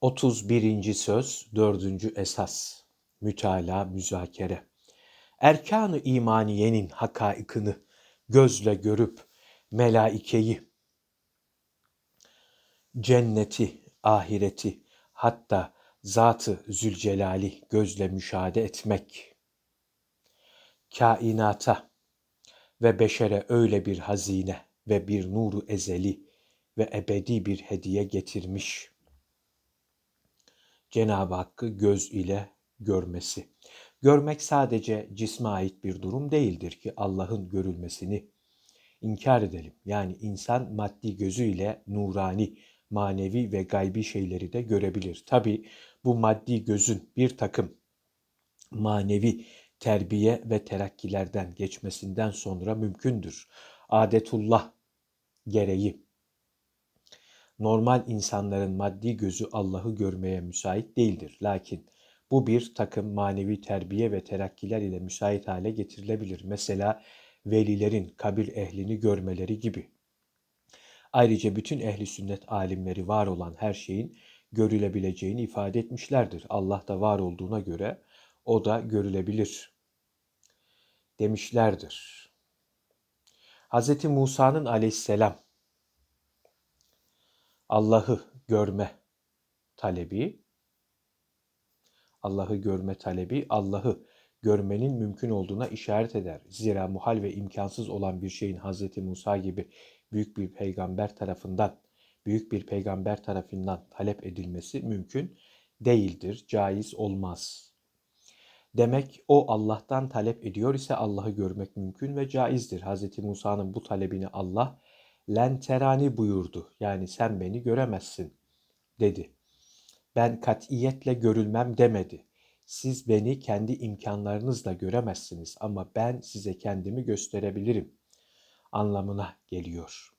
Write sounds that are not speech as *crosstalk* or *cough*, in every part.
31. söz 4. esas mütala müzakere. Erkanı imaniyenin hakaikını gözle görüp melaikeyi, cenneti, ahireti, hatta zatı zülcelali gözle müşahede etmek, kainata ve beşere öyle bir hazine ve bir nuru ezeli ve ebedi bir hediye getirmiş. Cenab-ı Hakk'ı göz ile görmesi. Görmek sadece cisme ait bir durum değildir ki Allah'ın görülmesini inkar edelim. Yani insan maddi gözüyle nurani, manevi ve gaybi şeyleri de görebilir. Tabi bu maddi gözün bir takım manevi terbiye ve terakkilerden geçmesinden sonra mümkündür. Adetullah gereği normal insanların maddi gözü Allah'ı görmeye müsait değildir. Lakin bu bir takım manevi terbiye ve terakkiler ile müsait hale getirilebilir. Mesela velilerin kabir ehlini görmeleri gibi. Ayrıca bütün ehli sünnet alimleri var olan her şeyin görülebileceğini ifade etmişlerdir. Allah da var olduğuna göre o da görülebilir demişlerdir. Hz. Musa'nın aleyhisselam Allah'ı görme talebi, Allah'ı görme talebi, Allah'ı görmenin mümkün olduğuna işaret eder. Zira muhal ve imkansız olan bir şeyin Hz. Musa gibi büyük bir peygamber tarafından, büyük bir peygamber tarafından talep edilmesi mümkün değildir, caiz olmaz. Demek o Allah'tan talep ediyor ise Allah'ı görmek mümkün ve caizdir. Hz. Musa'nın bu talebini Allah lenterani buyurdu. Yani sen beni göremezsin dedi. Ben katiyetle görülmem demedi. Siz beni kendi imkanlarınızla göremezsiniz ama ben size kendimi gösterebilirim anlamına geliyor.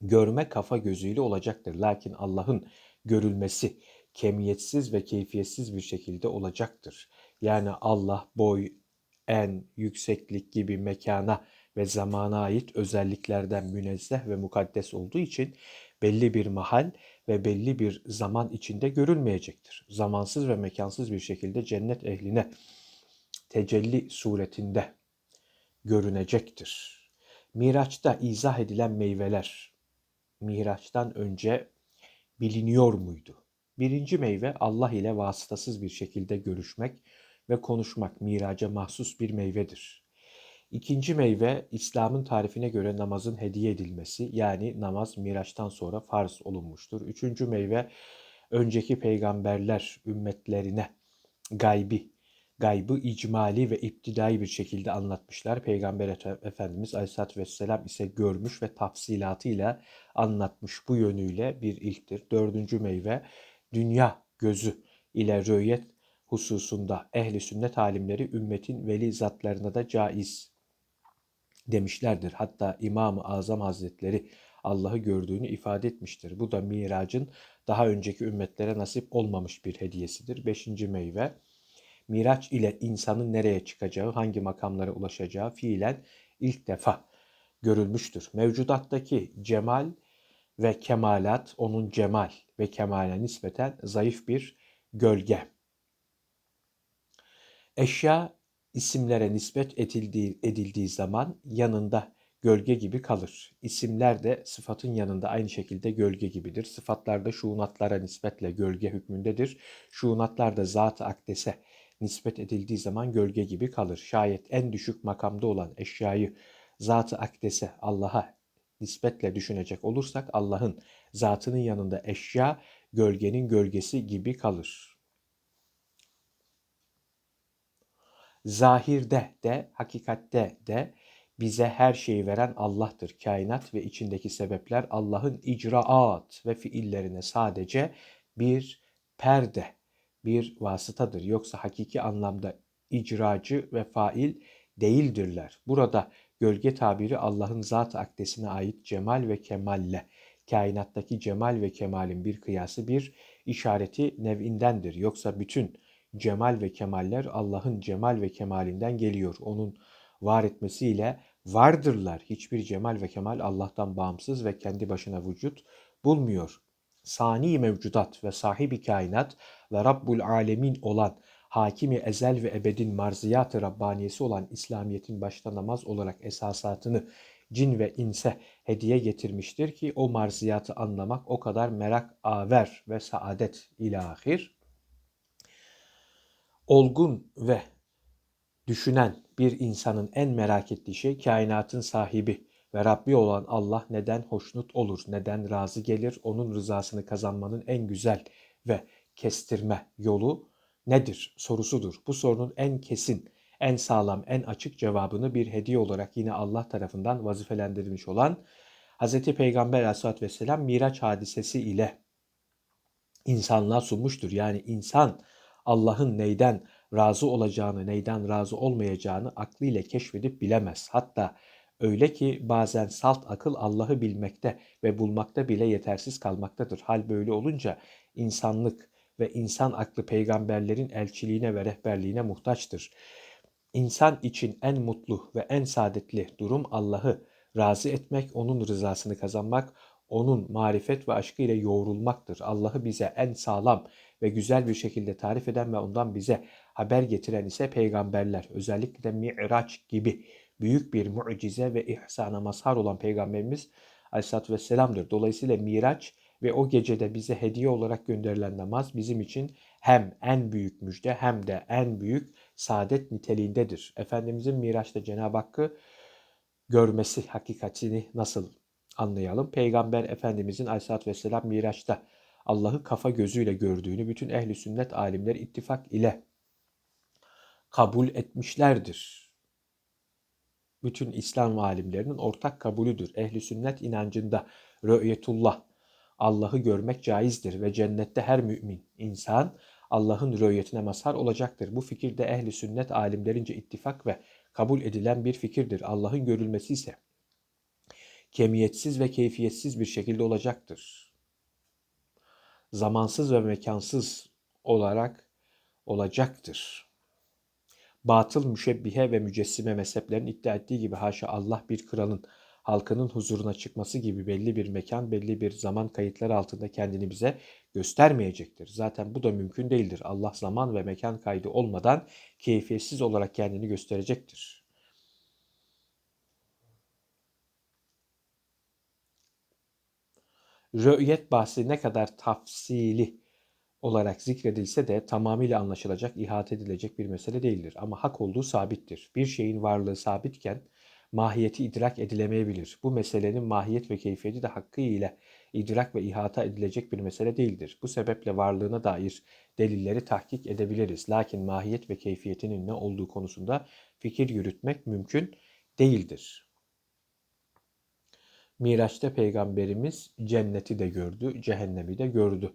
Görme kafa gözüyle olacaktır. Lakin Allah'ın görülmesi kemiyetsiz ve keyfiyetsiz bir şekilde olacaktır. Yani Allah boy, en, yükseklik gibi mekana ve zamana ait özelliklerden münezzeh ve mukaddes olduğu için belli bir mahal ve belli bir zaman içinde görülmeyecektir. Zamansız ve mekansız bir şekilde cennet ehline tecelli suretinde görünecektir. Miraç'ta izah edilen meyveler Miraç'tan önce biliniyor muydu? Birinci meyve Allah ile vasıtasız bir şekilde görüşmek ve konuşmak miraca mahsus bir meyvedir. İkinci meyve İslam'ın tarifine göre namazın hediye edilmesi yani namaz Miraç'tan sonra farz olunmuştur. Üçüncü meyve önceki peygamberler ümmetlerine gaybi, gaybı icmali ve iptidai bir şekilde anlatmışlar. Peygamber Efendimiz Aleyhisselatü Vesselam ise görmüş ve tafsilatıyla anlatmış bu yönüyle bir ilktir. Dördüncü meyve dünya gözü ile rüyet hususunda ehli sünnet alimleri ümmetin veli zatlarına da caiz demişlerdir. Hatta İmam-ı Azam Hazretleri Allah'ı gördüğünü ifade etmiştir. Bu da miracın daha önceki ümmetlere nasip olmamış bir hediyesidir. Beşinci meyve, miraç ile insanın nereye çıkacağı, hangi makamlara ulaşacağı fiilen ilk defa görülmüştür. Mevcudattaki cemal ve kemalat onun cemal ve kemale nispeten zayıf bir gölge. Eşya isimlere nispet edildiği, edildiği zaman yanında gölge gibi kalır. İsimler de sıfatın yanında aynı şekilde gölge gibidir. Sıfatlar da şuunatlara nispetle gölge hükmündedir. Şuunatlar da zat-ı akdese nispet edildiği zaman gölge gibi kalır. Şayet en düşük makamda olan eşyayı zat-ı akdese Allah'a nispetle düşünecek olursak Allah'ın zatının yanında eşya gölgenin gölgesi gibi kalır. Zahirde de, hakikatte de bize her şeyi veren Allah'tır. Kainat ve içindeki sebepler Allah'ın icraat ve fiillerine sadece bir perde, bir vasıtadır. Yoksa hakiki anlamda icracı ve fail değildirler. Burada gölge tabiri Allah'ın zat akdesine ait cemal ve kemalle, kainattaki cemal ve kemalin bir kıyası, bir işareti nev'indendir. Yoksa bütün cemal ve kemaller Allah'ın cemal ve kemalinden geliyor. Onun var etmesiyle vardırlar. Hiçbir cemal ve kemal Allah'tan bağımsız ve kendi başına vücut bulmuyor. sani mevcudat ve sahibi kainat ve Rabbul alemin olan hakimi ezel ve ebedin marziyat-ı Rabbaniyesi olan İslamiyet'in başta namaz olarak esasatını cin ve inse hediye getirmiştir ki o marziyatı anlamak o kadar merak aver ve saadet ilahir. Olgun ve düşünen bir insanın en merak ettiği şey kainatın sahibi ve Rabbi olan Allah neden hoşnut olur, neden razı gelir, onun rızasını kazanmanın en güzel ve kestirme yolu nedir sorusudur. Bu sorunun en kesin, en sağlam, en açık cevabını bir hediye olarak yine Allah tarafından vazifelendirilmiş olan Hz. Peygamber aleyhissalatü vesselam Miraç hadisesi ile insanlığa sunmuştur. Yani insan Allah'ın neyden razı olacağını, neyden razı olmayacağını aklıyla keşfedip bilemez. Hatta öyle ki bazen salt akıl Allah'ı bilmekte ve bulmakta bile yetersiz kalmaktadır. Hal böyle olunca insanlık ve insan aklı peygamberlerin elçiliğine ve rehberliğine muhtaçtır. İnsan için en mutlu ve en saadetli durum Allah'ı razı etmek, onun rızasını kazanmak, onun marifet ve aşkı ile yoğrulmaktır. Allah'ı bize en sağlam ve güzel bir şekilde tarif eden ve ondan bize haber getiren ise peygamberler. Özellikle de Mi'raç gibi büyük bir mucize ve ihsana mazhar olan peygamberimiz Aleyhisselatü Vesselam'dır. Dolayısıyla Miraç ve o gecede bize hediye olarak gönderilen namaz bizim için hem en büyük müjde hem de en büyük saadet niteliğindedir. Efendimizin Miraç'ta Cenab-ı Hakk'ı görmesi hakikatini nasıl anlayalım? Peygamber Efendimizin Aleyhisselatü Vesselam Miraç'ta Allah'ı kafa gözüyle gördüğünü bütün ehli sünnet alimler ittifak ile kabul etmişlerdir. Bütün İslam alimlerinin ortak kabulüdür. Ehli sünnet inancında rü'yetullah Allah'ı görmek caizdir ve cennette her mümin insan Allah'ın rü'yetine mazhar olacaktır. Bu fikir de ehli sünnet alimlerince ittifak ve kabul edilen bir fikirdir. Allah'ın görülmesi ise kemiyetsiz ve keyfiyetsiz bir şekilde olacaktır. Zamansız ve mekansız olarak olacaktır. Batıl müşebbihe ve mücessime mezheplerin iddia ettiği gibi haşa Allah bir kralın halkının huzuruna çıkması gibi belli bir mekan, belli bir zaman kayıtları altında kendini bize göstermeyecektir. Zaten bu da mümkün değildir. Allah zaman ve mekan kaydı olmadan keyfiyetsiz olarak kendini gösterecektir. Rü'yet bahsi ne kadar tafsili olarak zikredilse de tamamıyla anlaşılacak, ihate edilecek bir mesele değildir. Ama hak olduğu sabittir. Bir şeyin varlığı sabitken mahiyeti idrak edilemeyebilir. Bu meselenin mahiyet ve keyfiyeti de hakkı ile idrak ve ihata edilecek bir mesele değildir. Bu sebeple varlığına dair delilleri tahkik edebiliriz. Lakin mahiyet ve keyfiyetinin ne olduğu konusunda fikir yürütmek mümkün değildir. Miraç'ta peygamberimiz cenneti de gördü, cehennemi de gördü.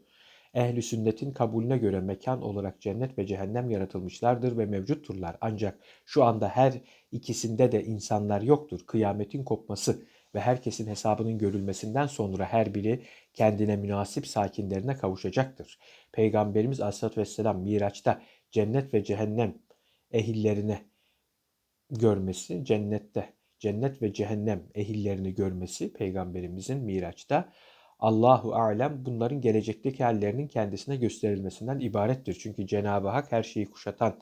Ehli sünnetin kabulüne göre mekan olarak cennet ve cehennem yaratılmışlardır ve mevcutturlar. Ancak şu anda her ikisinde de insanlar yoktur. Kıyametin kopması ve herkesin hesabının görülmesinden sonra her biri kendine münasip sakinlerine kavuşacaktır. Peygamberimiz Aleyhisselatü Vesselam Miraç'ta cennet ve cehennem ehillerine görmesi, cennette cennet ve cehennem ehillerini görmesi Peygamberimizin Miraç'ta Allahu alem bunların gelecekteki hallerinin kendisine gösterilmesinden ibarettir. Çünkü Cenab-ı Hak her şeyi kuşatan,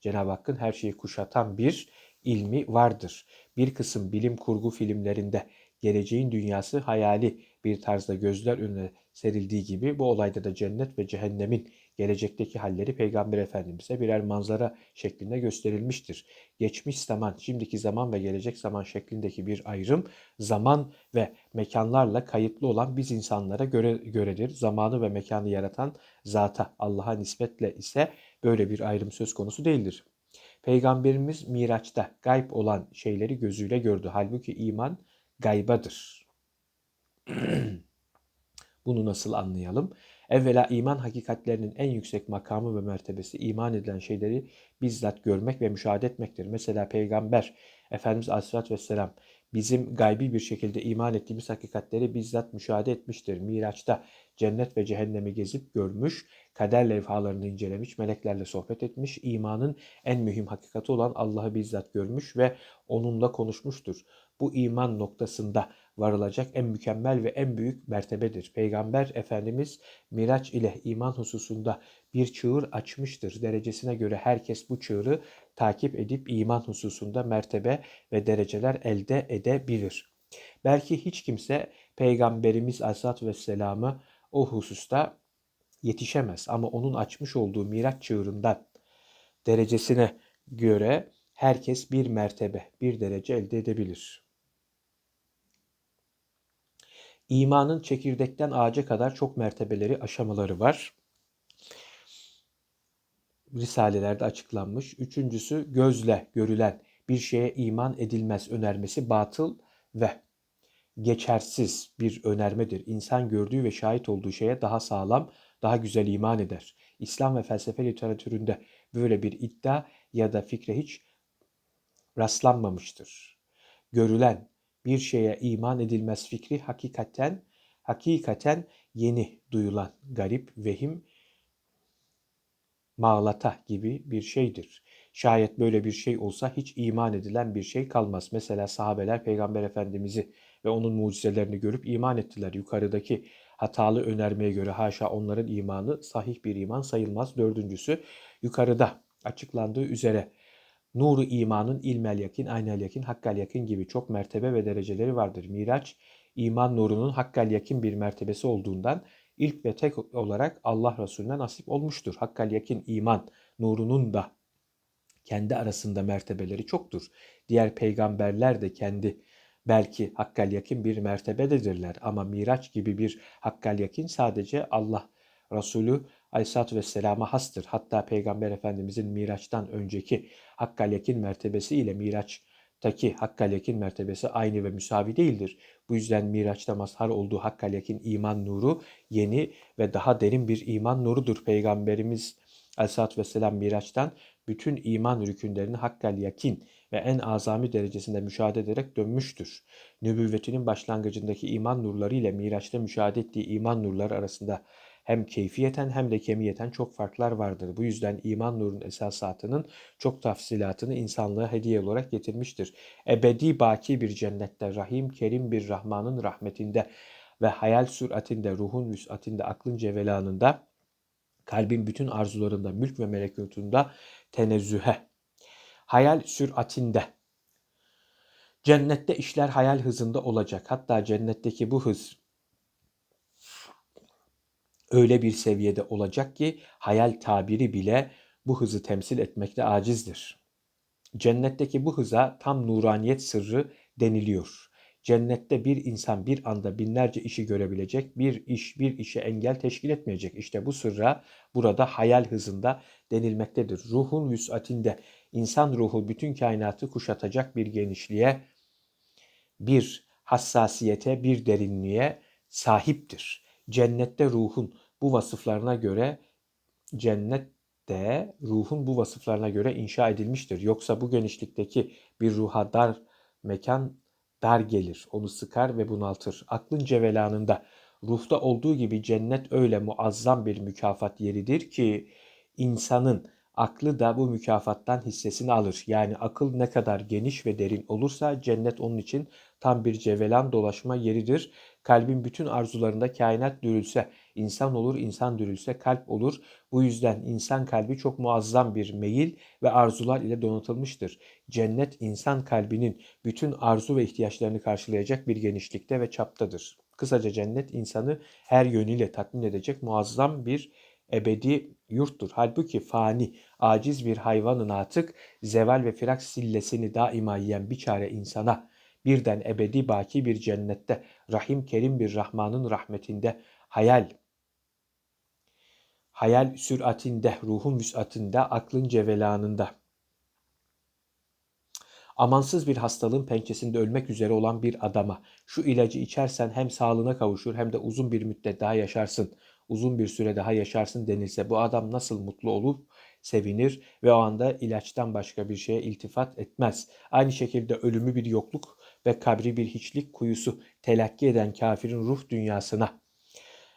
Cenab-ı Hakk'ın her şeyi kuşatan bir ilmi vardır. Bir kısım bilim kurgu filmlerinde geleceğin dünyası hayali bir tarzda gözler önüne serildiği gibi bu olayda da cennet ve cehennemin gelecekteki halleri Peygamber Efendimiz'e birer manzara şeklinde gösterilmiştir. Geçmiş zaman, şimdiki zaman ve gelecek zaman şeklindeki bir ayrım zaman ve mekanlarla kayıtlı olan biz insanlara göre göredir. Zamanı ve mekanı yaratan zata Allah'a nispetle ise böyle bir ayrım söz konusu değildir. Peygamberimiz Miraç'ta gayb olan şeyleri gözüyle gördü. Halbuki iman gaybadır. *clears throat* Bunu nasıl anlayalım? Evvela iman hakikatlerinin en yüksek makamı ve mertebesi iman edilen şeyleri bizzat görmek ve müşahede etmektir. Mesela Peygamber Efendimiz Aleyhisselatü Vesselam bizim gaybi bir şekilde iman ettiğimiz hakikatleri bizzat müşahede etmiştir. Miraç'ta cennet ve cehennemi gezip görmüş, kader levhalarını incelemiş, meleklerle sohbet etmiş, imanın en mühim hakikati olan Allah'ı bizzat görmüş ve onunla konuşmuştur. Bu iman noktasında varılacak en mükemmel ve en büyük mertebedir. Peygamber Efendimiz Miraç ile iman hususunda bir çığır açmıştır. Derecesine göre herkes bu çığırı takip edip iman hususunda mertebe ve dereceler elde edebilir. Belki hiç kimse Peygamberimiz Aleyhisselatü Vesselam'ı o hususta yetişemez ama onun açmış olduğu Miraç çığırından derecesine göre herkes bir mertebe, bir derece elde edebilir. İmanın çekirdekten ağaca kadar çok mertebeleri, aşamaları var. Risalelerde açıklanmış. Üçüncüsü gözle görülen bir şeye iman edilmez önermesi batıl ve geçersiz bir önermedir. İnsan gördüğü ve şahit olduğu şeye daha sağlam, daha güzel iman eder. İslam ve felsefe literatüründe böyle bir iddia ya da fikre hiç rastlanmamıştır. Görülen bir şeye iman edilmez fikri hakikaten hakikaten yeni duyulan garip vehim mağlata gibi bir şeydir. Şayet böyle bir şey olsa hiç iman edilen bir şey kalmaz. Mesela sahabeler Peygamber Efendimiz'i ve onun mucizelerini görüp iman ettiler. Yukarıdaki hatalı önermeye göre haşa onların imanı sahih bir iman sayılmaz. Dördüncüsü yukarıda açıklandığı üzere nuru imanın ilmel yakin, aynel yakin, hakkal yakin gibi çok mertebe ve dereceleri vardır. Miraç iman nurunun hakkal yakin bir mertebesi olduğundan ilk ve tek olarak Allah Resulüne nasip olmuştur. Hakkal yakin iman nurunun da kendi arasında mertebeleri çoktur. Diğer peygamberler de kendi belki hakkal yakin bir mertebededirler ama Miraç gibi bir hakkal yakin sadece Allah Resulü Aleyhisselatü Vesselam'a hastır. Hatta Peygamber Efendimizin Miraç'tan önceki hakkal yakin mertebesi ile Miraç'taki hakkal yakin mertebesi aynı ve müsavi değildir. Bu yüzden Miraç'ta mazhar olduğu hakkal yakin iman nuru yeni ve daha derin bir iman nurudur. Peygamberimiz Aleyhisselatü Vesselam Miraç'tan bütün iman rükünlerini hakkal yakin ve en azami derecesinde müşahede ederek dönmüştür. Nübüvvetinin başlangıcındaki iman nurları ile Miraç'ta müşahede ettiği iman nurları arasında hem keyfiyeten hem de kemiyeten çok farklar vardır. Bu yüzden iman nurun esasatının çok tafsilatını insanlığa hediye olarak getirmiştir. Ebedi baki bir cennette, rahim kerim bir Rahman'ın rahmetinde ve hayal süratinde, ruhun vüsatinde, aklın cevelanında, kalbin bütün arzularında, mülk ve melekutunda tenezzühe, hayal süratinde, Cennette işler hayal hızında olacak. Hatta cennetteki bu hız öyle bir seviyede olacak ki hayal tabiri bile bu hızı temsil etmekte acizdir. Cennetteki bu hıza tam nuraniyet sırrı deniliyor. Cennette bir insan bir anda binlerce işi görebilecek, bir iş bir işe engel teşkil etmeyecek. İşte bu sırra burada hayal hızında denilmektedir. Ruhun vüsatinde insan ruhu bütün kainatı kuşatacak bir genişliğe, bir hassasiyete, bir derinliğe sahiptir. Cennette ruhun bu vasıflarına göre cennette ruhun bu vasıflarına göre inşa edilmiştir. Yoksa bu genişlikteki bir ruha dar mekan dar gelir, onu sıkar ve bunaltır. Aklın cevelanında ruhta olduğu gibi cennet öyle muazzam bir mükafat yeridir ki insanın aklı da bu mükafattan hissesini alır. Yani akıl ne kadar geniş ve derin olursa cennet onun için tam bir cevelan dolaşma yeridir. Kalbin bütün arzularında kainat dürülse, insan olur, insan dürülse kalp olur. Bu yüzden insan kalbi çok muazzam bir meyil ve arzular ile donatılmıştır. Cennet insan kalbinin bütün arzu ve ihtiyaçlarını karşılayacak bir genişlikte ve çaptadır. Kısaca cennet insanı her yönüyle tatmin edecek muazzam bir ebedi yurttur. Halbuki fani, aciz bir hayvanın atık, zeval ve firak sillesini daima yiyen bir çare insana, birden ebedi baki bir cennette, rahim kerim bir Rahman'ın rahmetinde, hayal, hayal süratinde, ruhun vüsatinde, aklın cevelanında, amansız bir hastalığın pençesinde ölmek üzere olan bir adama şu ilacı içersen hem sağlığına kavuşur hem de uzun bir müddet daha yaşarsın uzun bir süre daha yaşarsın denilse bu adam nasıl mutlu olup sevinir ve o anda ilaçtan başka bir şeye iltifat etmez. Aynı şekilde ölümü bir yokluk ve kabri bir hiçlik kuyusu telakki eden kafirin ruh dünyasına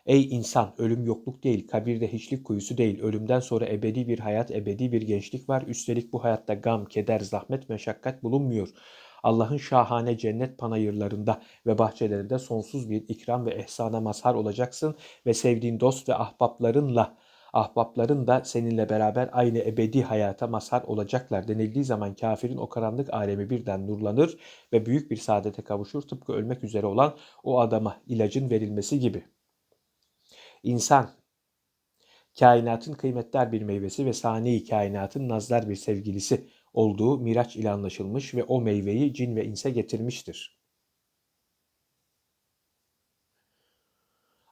Ey insan ölüm yokluk değil, kabirde hiçlik kuyusu değil, ölümden sonra ebedi bir hayat, ebedi bir gençlik var. Üstelik bu hayatta gam, keder, zahmet, meşakkat bulunmuyor. Allah'ın şahane cennet panayırlarında ve bahçelerinde sonsuz bir ikram ve ehsana mazhar olacaksın ve sevdiğin dost ve ahbaplarınla ahbapların da seninle beraber aynı ebedi hayata mazhar olacaklar denildiği zaman kafirin o karanlık alemi birden nurlanır ve büyük bir saadete kavuşur tıpkı ölmek üzere olan o adama ilacın verilmesi gibi. İnsan kainatın kıymetli bir meyvesi ve sani kainatın nazlar bir sevgilisi olduğu Miraç ile anlaşılmış ve o meyveyi cin ve inse getirmiştir.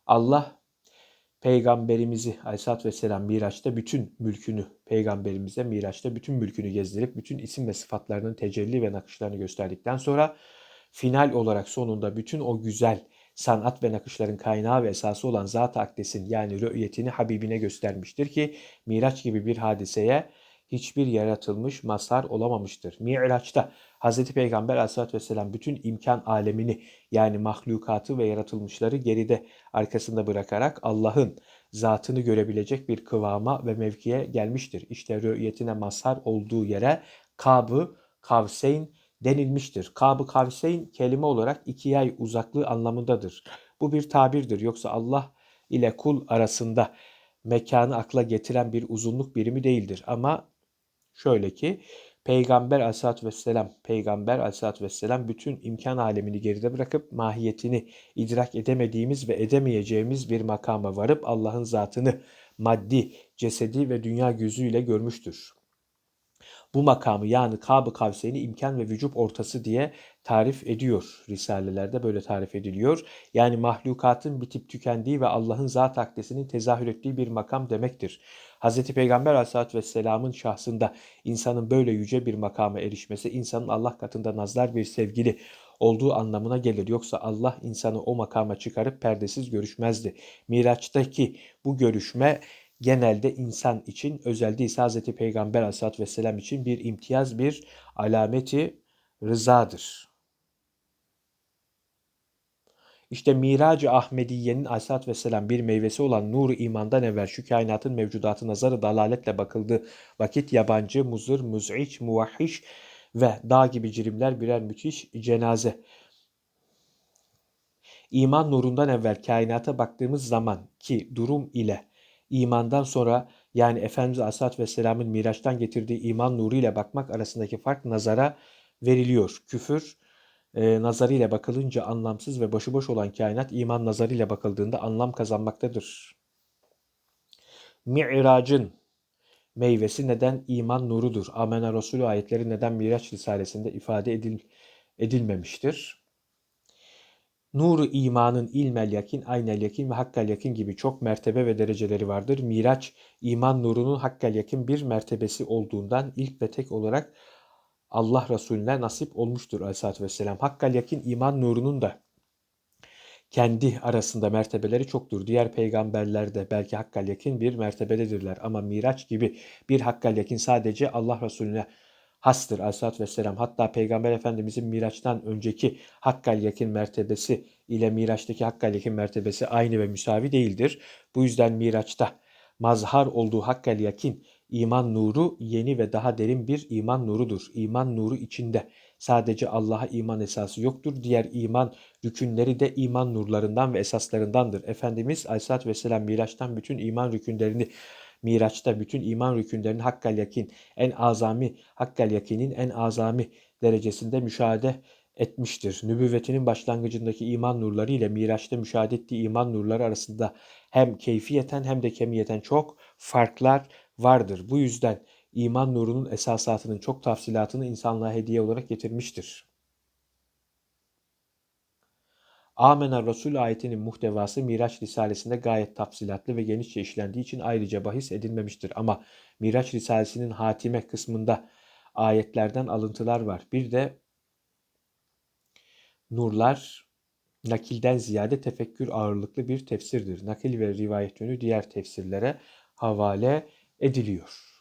Allah peygamberimizi Aleyhisselatü Vesselam Miraç'ta bütün mülkünü, peygamberimize Miraç'ta bütün mülkünü gezdirip bütün isim ve sıfatlarının tecelli ve nakışlarını gösterdikten sonra final olarak sonunda bütün o güzel sanat ve nakışların kaynağı ve esası olan Zat-ı Akdes'in yani rü'yetini Habibine göstermiştir ki Miraç gibi bir hadiseye hiçbir yaratılmış mazhar olamamıştır. Mi'raç'ta Hz. Peygamber aleyhissalatü vesselam bütün imkan alemini yani mahlukatı ve yaratılmışları geride arkasında bırakarak Allah'ın zatını görebilecek bir kıvama ve mevkiye gelmiştir. İşte rü'yetine mazhar olduğu yere Kabı Kavseyn denilmiştir. Kabı Kavseyn kelime olarak iki yay uzaklığı anlamındadır. Bu bir tabirdir. Yoksa Allah ile kul arasında mekanı akla getiren bir uzunluk birimi değildir. Ama şöyle ki Peygamber aleyhissalatü vesselam, Peygamber aleyhissalatü vesselam bütün imkan alemini geride bırakıp mahiyetini idrak edemediğimiz ve edemeyeceğimiz bir makama varıp Allah'ın zatını maddi, cesedi ve dünya gözüyle görmüştür bu makamı yani Kab-ı Kavseyni imkan ve vücub ortası diye tarif ediyor. Risalelerde böyle tarif ediliyor. Yani mahlukatın bitip tükendiği ve Allah'ın zat akdesinin tezahür ettiği bir makam demektir. Hz. Peygamber aleyhissalatü vesselamın şahsında insanın böyle yüce bir makama erişmesi insanın Allah katında nazlar bir sevgili olduğu anlamına gelir. Yoksa Allah insanı o makama çıkarıp perdesiz görüşmezdi. Miraç'taki bu görüşme genelde insan için özel değilse Hz. Peygamber aleyhissalatü vesselam için bir imtiyaz, bir alameti rızadır. İşte Mirac-ı Ahmediye'nin aleyhissalatü vesselam bir meyvesi olan nur imandan evvel şu kainatın mevcudatı nazarı dalaletle bakıldığı vakit yabancı, muzır, muz'iç, muvahhiş ve dağ gibi cirimler birer müthiş cenaze. İman nurundan evvel kainata baktığımız zaman ki durum ile imandan sonra yani Efendimiz Aleyhisselatü Vesselam'ın Miraç'tan getirdiği iman nuru ile bakmak arasındaki fark nazara veriliyor. Küfür e, nazarıyla bakılınca anlamsız ve başıboş olan kainat iman nazarıyla bakıldığında anlam kazanmaktadır. Mi'racın meyvesi neden iman nurudur? Amena Resulü ayetleri neden Miraç Risalesi'nde ifade edil, edilmemiştir? Nuru imanın ilmel yakin, aynel yakin ve hakkal yakin gibi çok mertebe ve dereceleri vardır. Miraç, iman nurunun hakkal yakin bir mertebesi olduğundan ilk ve tek olarak Allah Resulüne nasip olmuştur aleyhissalatü vesselam. Hakkal yakin iman nurunun da kendi arasında mertebeleri çoktur. Diğer peygamberler de belki hakkal yakin bir mertebededirler. Ama Miraç gibi bir hakkal yakin sadece Allah Resulüne hastır aleyhissalatü vesselam. Hatta Peygamber Efendimizin Miraç'tan önceki hakkal yakin mertebesi ile Miraç'taki hakkal yakin mertebesi aynı ve müsavi değildir. Bu yüzden Miraç'ta mazhar olduğu hakkal yakin iman nuru yeni ve daha derin bir iman nurudur. İman nuru içinde sadece Allah'a iman esası yoktur. Diğer iman rükünleri de iman nurlarından ve esaslarındandır. Efendimiz Aleyhisselatü Vesselam Miraç'tan bütün iman rükünlerini Miraç'ta bütün iman rükünlerinin hakkal yakin, en azami, hakkal yakinin en azami derecesinde müşahede etmiştir. Nübüvvetinin başlangıcındaki iman nurları ile Miraç'ta müşahede ettiği iman nurları arasında hem keyfiyeten hem de kemiyeten çok farklar vardır. Bu yüzden iman nurunun esasatının çok tafsilatını insanlığa hediye olarak getirmiştir. Amener Resul ayetinin muhtevası Miraç Risalesi'nde gayet tafsilatlı ve genişçe işlendiği için ayrıca bahis edilmemiştir. Ama Miraç Risalesi'nin hatime kısmında ayetlerden alıntılar var. Bir de nurlar nakilden ziyade tefekkür ağırlıklı bir tefsirdir. Nakil ve rivayet yönü diğer tefsirlere havale ediliyor.